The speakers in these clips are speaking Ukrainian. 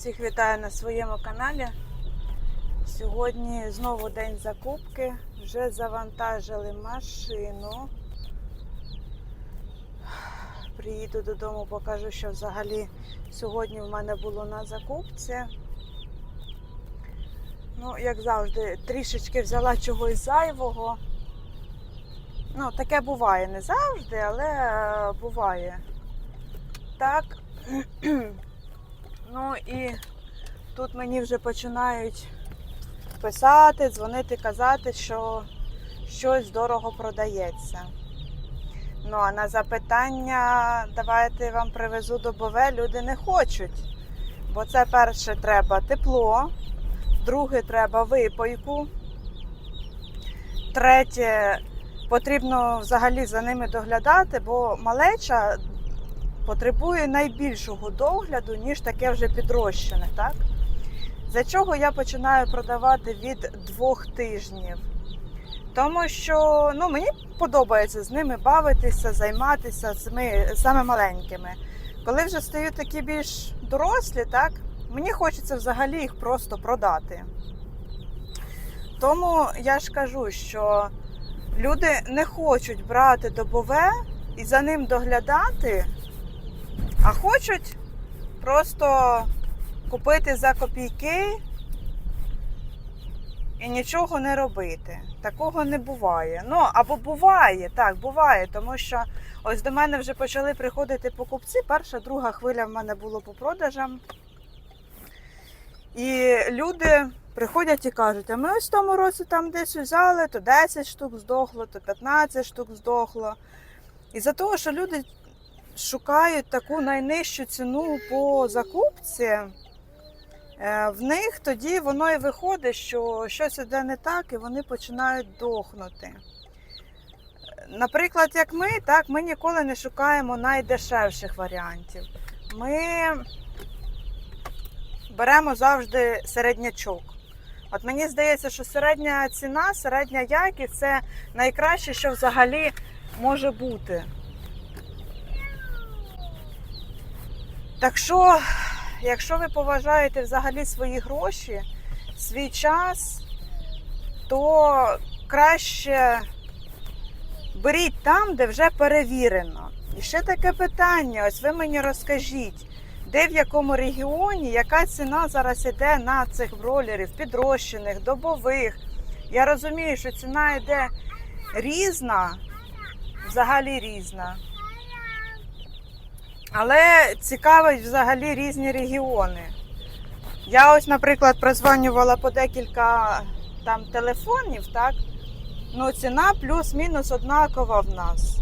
Всіх вітаю на своєму каналі. Сьогодні знову день закупки. Вже завантажили машину. Приїду додому, покажу, що взагалі сьогодні в мене було на закупці. Ну, як завжди, трішечки взяла чогось зайвого. Ну, таке буває не завжди, але е, буває. Так. Ну і тут мені вже починають писати, дзвонити, казати, що щось дорого продається. Ну а на запитання давайте я вам привезу добове, люди не хочуть. Бо це перше треба тепло, друге треба випойку, третє потрібно взагалі за ними доглядати, бо малеча потребує найбільшого догляду, ніж таке вже підрощене. Так? За чого я починаю продавати від двох тижнів? Тому що ну, мені подобається з ними бавитися, займатися цими саме маленькими. Коли вже стають такі більш дорослі, так, мені хочеться взагалі їх просто продати. Тому я ж кажу, що люди не хочуть брати добове і за ним доглядати, а хочуть просто купити за копійки і нічого не робити. Такого не буває. Ну, або буває, так, буває, тому що ось до мене вже почали приходити покупці. Перша, друга хвиля в мене було по продажам. І люди приходять і кажуть, а ми ось в тому році там десь взяли, то 10 штук здохло, то 15 штук здохло. І за того, що люди шукають таку найнижчу ціну по закупці, е, в них тоді воно і виходить, що щось іде не так, і вони починають дохнути. Наприклад, як ми, так, ми ніколи не шукаємо найдешевших варіантів. Ми беремо завжди середнячок. От мені здається, що середня ціна, середня якість це найкраще, що взагалі може бути. Так що, якщо ви поважаєте взагалі свої гроші, свій час, то краще беріть там, де вже перевірено. І ще таке питання: ось ви мені розкажіть, де в якому регіоні, яка ціна зараз іде на цих бролерів, підрощених, добових. Я розумію, що ціна йде різна, взагалі різна. Але цікавить взагалі різні регіони. Я ось, наприклад, прозванювала по декілька там телефонів, так? Ну, ціна плюс-мінус однакова в нас.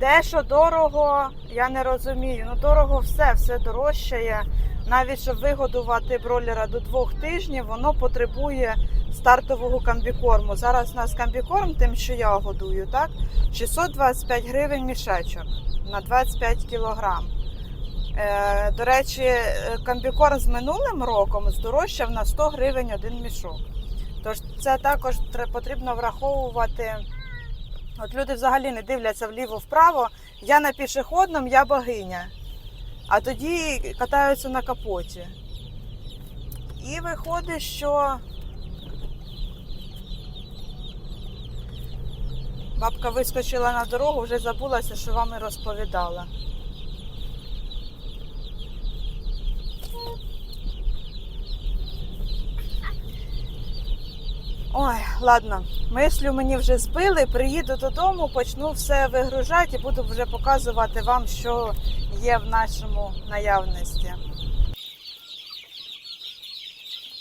Де що дорого, я не розумію. Ну, дорого все, все дорожчає. Навіть щоб вигодувати бролера до двох тижнів, воно потребує стартового комбікорму. Зараз у нас комбікорм, тим, що я годую, так? 625 гривень мішечок на 25 кілограм. Е, до речі, е, комбікорм з минулим роком здорожчав на 100 гривень один мішок. Тож це також потрібно враховувати. От люди взагалі не дивляться вліво-вправо. Я на пішохідному, я богиня. А тоді катаються на капоті. І виходить, що бабка вискочила на дорогу, вже забулася, що вам і розповідала. Ой, ладно, мислю мені вже збили, приїду додому, почну все вигружати і буду вже показувати вам, що є в нашому наявності.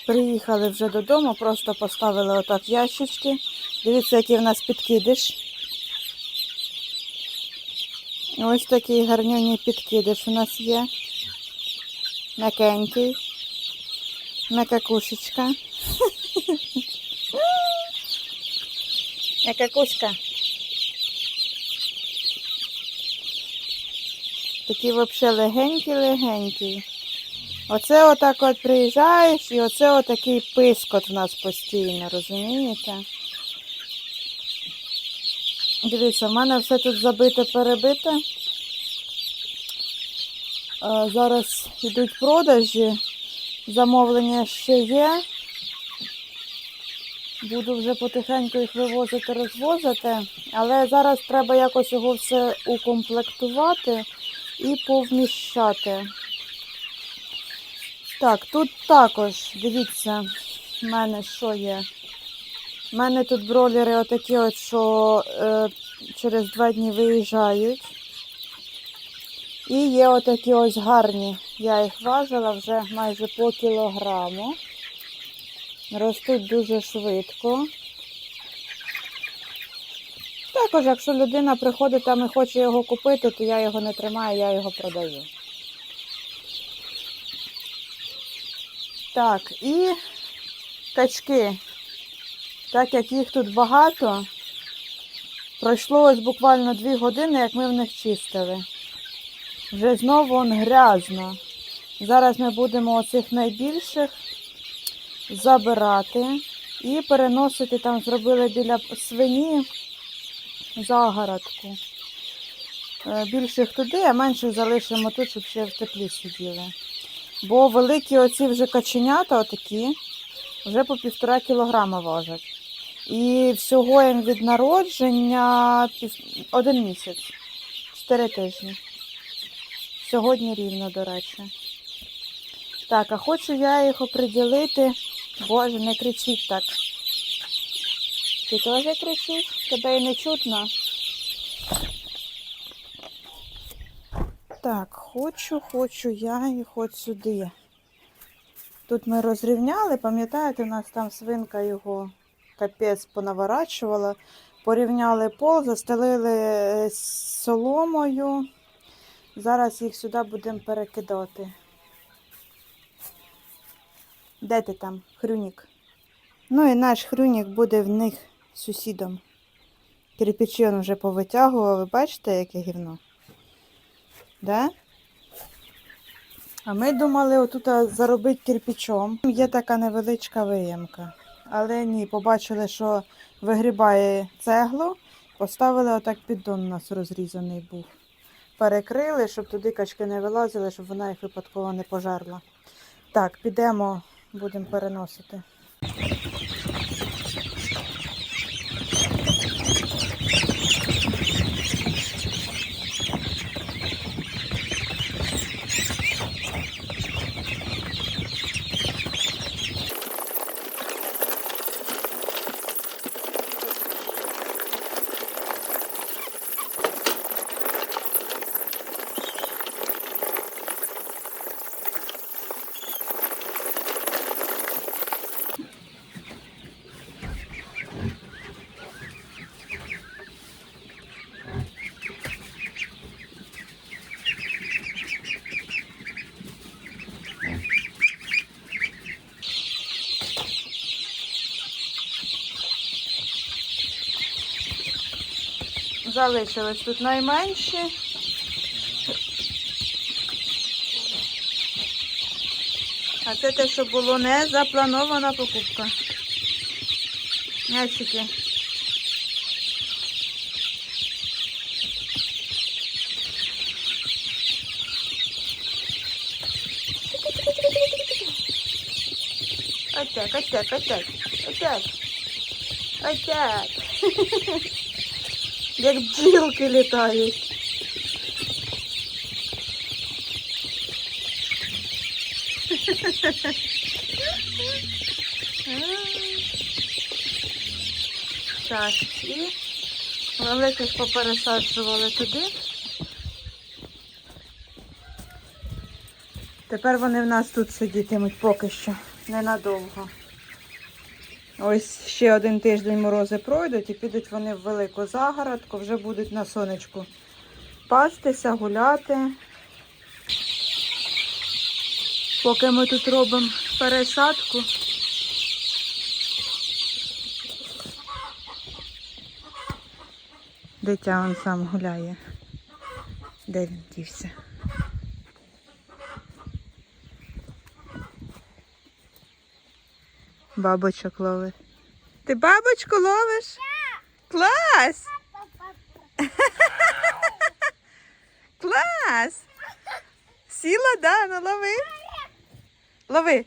Приїхали вже додому, просто поставили отак ящички. Дивіться, який в нас підкидиш. Ось такий гарнюній підкидиш у нас є. М'якенький. М'якакушечка. Яка куська. Такі взагалі легенькі-легенькі. Оце отак от приїжджаєш і оце отакий пискот в нас постійно, розумієте? Дивіться, в мене все тут забите перебите. Зараз йдуть продажі, замовлення ще є. Буду вже потихеньку їх вивозити, розвозити, але зараз треба якось його все укомплектувати і повміщати. Так, тут також, дивіться, в мене що є. У мене тут бролери отакі, от, що е, через два дні виїжджають. І є отакі ось гарні. Я їх важила вже майже по кілограму. Ростуть дуже швидко. Також, якщо людина приходить там і хоче його купити, то я його не тримаю, я його продаю. Так, і качки. Так як їх тут багато, пройшло ось буквально 2 години, як ми в них чистили. Вже знову он грязно. Зараз ми будемо оцих найбільших забирати і переносити там, зробили біля свині загородку. Е, Більших туди, а менших залишимо тут, щоб ще в теплі сиділи. Бо великі оці вже каченята отакі, вже по півтора кілограма важать. І всього їм від народження один місяць, чотири тижні. Сьогодні рівно, до речі. Так, а хочу я їх оприділити. Боже, не кричіть так. Ти теж кричиш? Тебе і не чутно. Так, хочу, хочу я їх от сюди. Тут ми розрівняли, пам'ятаєте, у нас там свинка його капець понаворачувала. Порівняли пол, застелили е, соломою. Зараз їх сюди будемо перекидати. Де ти там, хрюнік? Ну і наш хрюнік буде в них сусідом. Кирпичі він вже повитягував, ви бачите, яке гівно? Да? А ми думали отут заробити кирпичом. Є така невеличка виємка. Але ні, побачили, що вигрібає цеглу, поставили отак піддон у нас розрізаний був. Перекрили, щоб туди качки не вилазили, щоб вона їх випадково не пожарла. Так, підемо, будемо переносити. Залишились тут найменші. А це те, що було не запланована покупка. М'ячики. Отак, отак, отак, отак. Отак. Як бджілки літають. Так, і великих попересаджували туди. Тепер вони в нас тут сидітимуть поки що, ненадовго. Ось ще один тиждень морози пройдуть і підуть вони в велику загородку, вже будуть на сонечку пастися, гуляти. Поки ми тут робимо пересадку. Дитя он сам гуляє. Де він дівся? Бабочок ловить. Ти бабочку ловиш? Клас! Клас! Сіла, да, ну лови. Лови.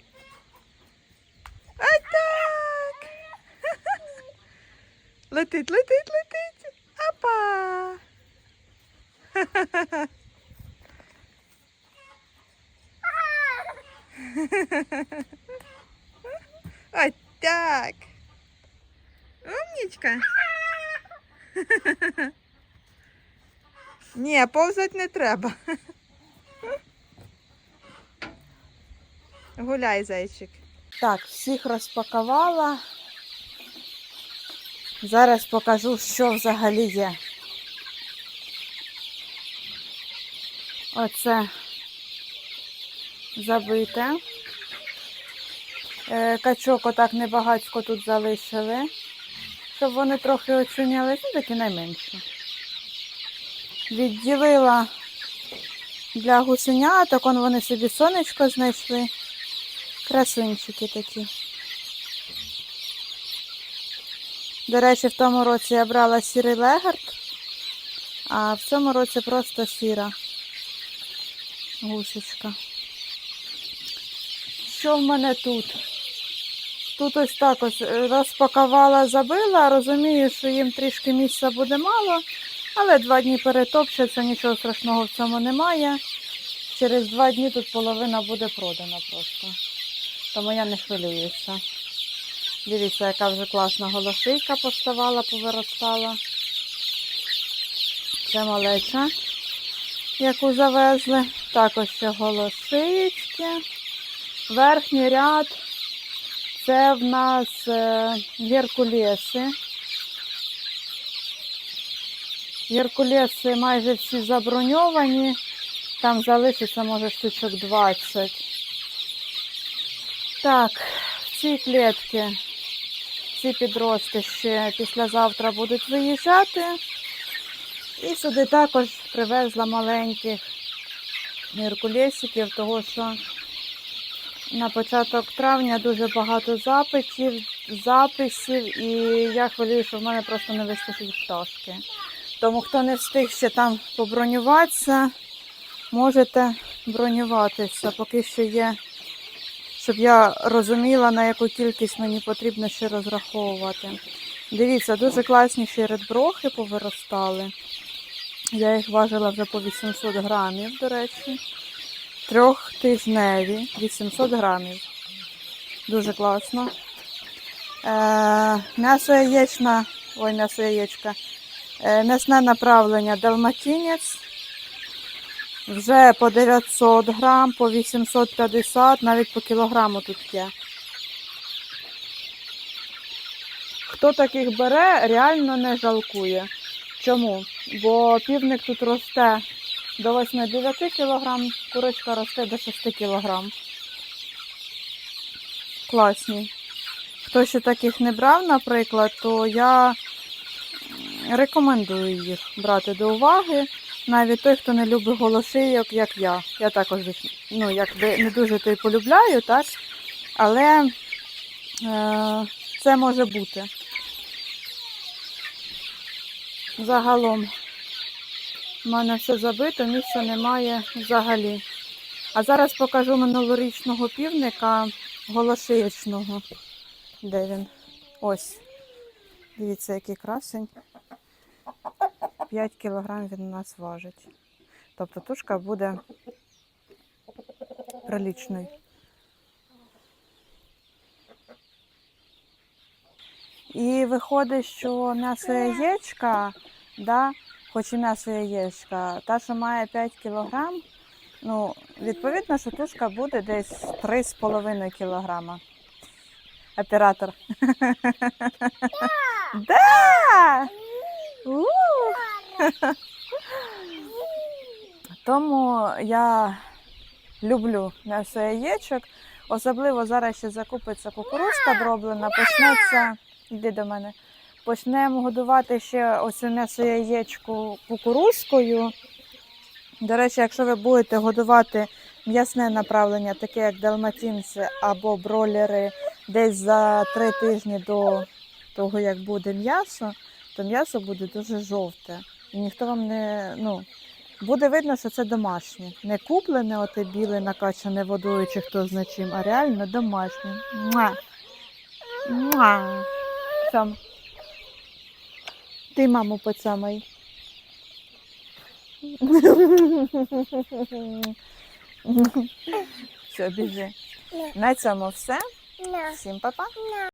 Ось так. Летить, летить, летить. Апа. Ось так. Умнічка. Ні, повзати не треба. Гуляй, зайчик. Так, всіх розпакувала. Зараз покажу, що взагалі є. Оце забите. Е, Качок отак небагацько тут залишили, щоб вони трохи очунялись, ну такі найменші. Відділила для гусеняток, он вони собі сонечко знайшли. Красунчики такі. До речі, в тому році я брала сірий легард, а в цьому році просто сіра гусечка. Що в мене тут? Тут ось так ось е, розпакувала, забила, розумію, що їм трішки місця буде мало, але два дні перетопчаться, нічого страшного в цьому немає. Через два дні тут половина буде продана просто. Тому я не хвилююся. Дивіться, яка вже класна голошийка поставала, повиростала. Це малеча, яку завезли. Також ще голошички. Верхній ряд. Це в нас е, геркулеси. Геркулеси майже всі заброньовані. Там залишиться, може, штучок 20. Так, в цій клітці ці підрости ще післязавтра будуть виїжджати. І сюди також привезла маленьких геркулесиків, того що на початок травня дуже багато запитів, записів, і я хвилюю, що в мене просто не вистачить пташки. Тому хто не встиг ще там побронюватися, можете бронюватися, поки що є, щоб я розуміла, на яку кількість мені потрібно ще розраховувати. Дивіться, дуже класні ще редброхи повиростали. Я їх важила вже по 800 грамів, до речі. Трьохтижневі, 800 грамів. Дуже класно. Е, м'ясо яєчна, ой, м'ясо яєчка. Е, м'ясне направлення далматинець. Вже по 900 грам, по 850, навіть по кілограму тут є. Хто таких бере, реально не жалкує. Чому? Бо півник тут росте до 8-9 кг, курочка росте до 6 кг. Класні. Хто ще таких не брав, наприклад, то я рекомендую їх брати до уваги. Навіть той, хто не любить голошийок, як я. Я також їх, ну, якби не дуже то й полюбляю, так? Але е, це може бути. Загалом у мене все забито, місця немає взагалі. А зараз покажу минулорічного півника голошиєчного. Де він? Ось. Дивіться, який красень. 5 кілограм він у нас важить. Тобто тушка буде приличною. І виходить, що м'ясо яєчка, да, хоч і м'ясо яєчка, та, що має 5 кілограм, ну, відповідно, що тушка буде десь 3,5 кілограма. Оператор. Да! Тому я люблю м'ясо яєчок. Особливо зараз ще закупиться кукурузка дроблена, почнеться. Йди до мене. Почнемо годувати ще ось м'ясо яєчку кукурузкою. До речі, якщо ви будете годувати м'ясне направлення, таке як далматинці або бролери, десь за три тижні до того, як буде м'ясо, то м'ясо буде дуже жовте. І ніхто вам не ну, буде видно, що це домашнє. Не куплене, оте біле, накачане водою чи хто з чим, а реально домашнє. Муа! Муа! Там. Ти маму поцамай. Все, біжи. На цьому все. Всім па-па.